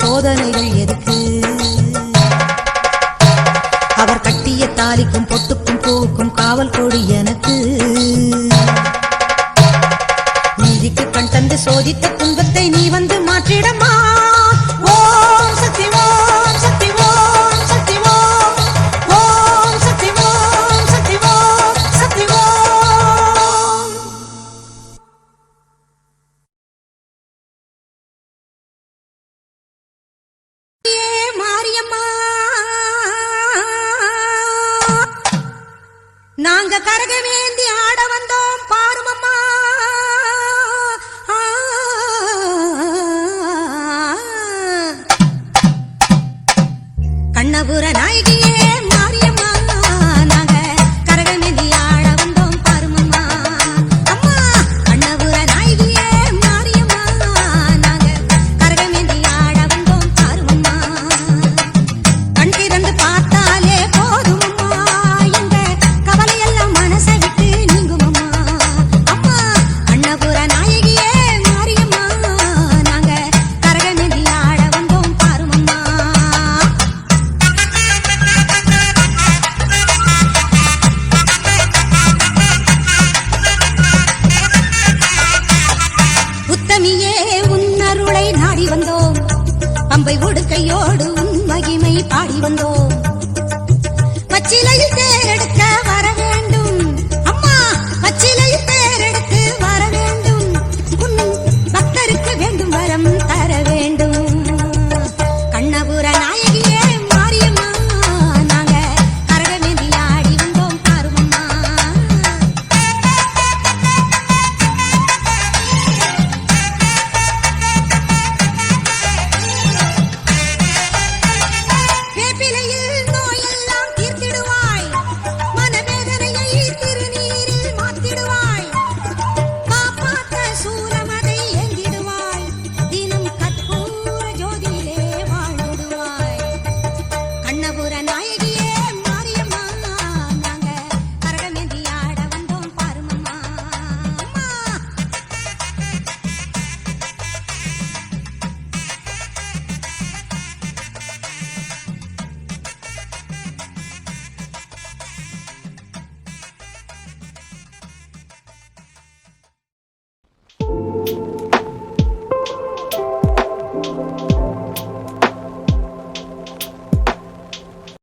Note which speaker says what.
Speaker 1: சோதனைகள் எதுக்கு? அவர் கட்டிய தாலிக்கும் பொட்டுக்கும் போக்கும் காவல் கொடி எனக்கு. நீதிக்கு கண் தந்து சோதித்த துன்பத்தை நீ வந்து நாங்க கரகமேந்தி ஆட வந்தோம் பாரும தாடி வந்தோம்.